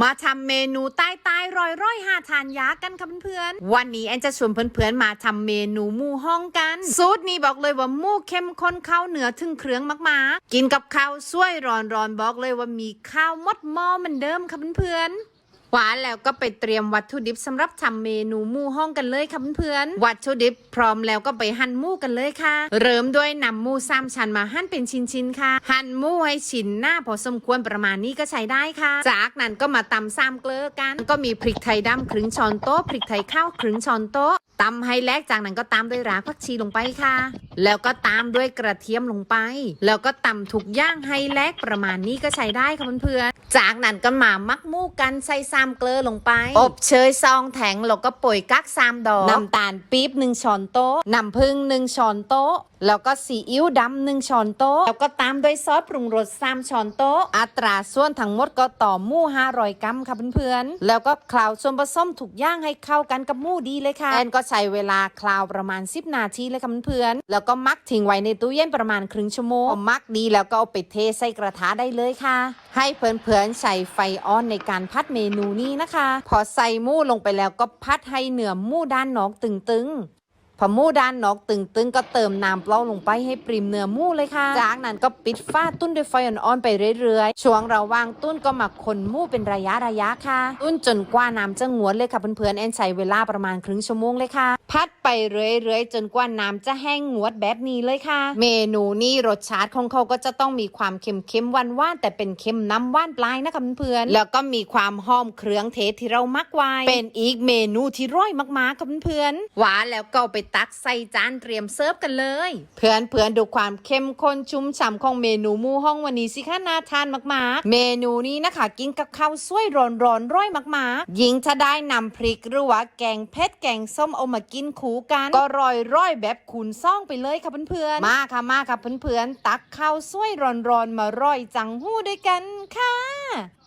มาทำเมนูใต้ใต้รอยร้อยหาทานยากันค่ะเพื่อนๆ วันนี้แอนจะชวนเพื่อนๆ มาทำเมนูหมูห้องกัน สูตรนี้บอกเลยว่าหมูเข้มข้นข้าวเหนือถึงเครื่องมากๆ กินกับข้าวสวยร้อนๆบอกเลยว่ามีข้าวมดหม้อเหมือนเดิมค่ะเพื่อนๆ หวานแล้วก็ไปเตรียมวัตถุดิบสำหรับทำเมนูหมูห้องกันเลยค่ะเพื่อนๆวัตถุดิบพร้อมแล้วก็ไปหั่นหมูกันเลยค่ะ เริ่มด้วยนำหมูสามชั้นมาหั่นเป็นชิ้นๆค่ะ หั่นหมูให้ชิ้นหน้าพอสมควรประมาณนี้ก็ใช้ได้ค่ะ จากนั้นก็มาตำซ้ำเกลือกัน ก็มีพริกไทยดำครึ่งช้อนโต๊ะพริกไทยข้าวครึ่งช้อนโต๊ะตำให้แลกจากนั้นก็ตามด้วยรากผักชีลงไปค่ะ แล้วก็ตามด้วยกระเทียมลงไป แล้วก็ตำทุกย่างให้แลกประมาณนี้ก็ใช้ได้ค่ะเพื่อนๆจากนั้นก็มามักหมูกันใส่ซ้ำเกลือลงไป อบเชยซองแข็งแล้วก็ป่ยกักซ้ำดอกน้ำตาลปี๊บหนึ่งช้อนโต๊ะน้ำผึ้งหนึ่งช้อนโต๊ะ แล้วก็ซีอิ๊วดำหนึ่งช้อนโต๊ะ แล้วก็ตามด้วยซอสปรุงรสสามช้อนโต๊ะ อัตราส่วนทั้งหมดก็ต่อหมู500 กรัมค่ะเพื่อนๆ แล้วก็คลาวส่วนผสมทุกย่างให้เข้ากันกับหมูดีเลยค่ะแอนก็ใช้เวลาคลาวประมาณ 10 นาทีเลยค่ะเพื่อนๆ แล้วก็มักทิ้งไว้ในตู้เย็นประมาณครึ่งชั่วโมงมักดีแล้วก็เอาไปเทใส่กระทะได้เลยค่ะ ให้เพื่อนๆใส่ไฟอ่อนในการพัดเมนูนี้นะคะ พอใส่หมูลงไปแล้วก็พัดให้เนื้อหมูด้านนอกตึงๆ พอหมูด้านนอกตึงๆ ก็เติมน้ำเปล่าลงไปให้ปริมเนื้อหมูเลยค่ะ จากนั้นก็ปิดฝ้าตุ้นด้วยไฟอ่อนๆไปเรื่อยๆ ช่วงระหว่างตุ้นก็หมักคนหมูเป็นระยะระยะๆค่ะ ตุ้นจนกว่าน้ำจะงวนเลยค่ะเพื่อนๆแอนใช้เวลาประมาณครึ่งชั่วโมงเลยค่ะ พัดไปเรื่อยๆ จนกว่าน้ำจะแห้งงวดแบบนี้เลยค่ะ เมนูนี้รสชาติของเขาก็จะต้องมีความเค็มๆหวานๆแต่เป็นเค็มน้ำหว่านปลายนะคะเพื่อนๆแล้วก็มีความหอมเครื่องเทศที่เรามักไว้เป็นอีกเมนูที่ร่อยมากๆค่ะเพื่อนๆหวานแล้วก็ไปตักใส่จานเตรียมเสิร์ฟกันเลย เพื่อนเพื่อนๆดูความเข้มข้นชุ่มฉ่ำของเมนูหมูห้องวันนี้สิคะน่าทานมากๆ เมนูนี้นะคะกินกับข้าวสวยร้อนร้อนๆร่อยมากๆ ยิ่งถ้าได้นำพริกหรือว่าแกงเผ็ดแกงส้มเอามากินคู่กัน ก็ร่อยร่อยแบบคูณซ่องไปเลยค่ะเพื่อนๆ มาค่ะมาค่ะเพื่อนๆตักข้าวสวยร้อนร้อนๆมาร่อยจังหู้ด้วยกันค่ะ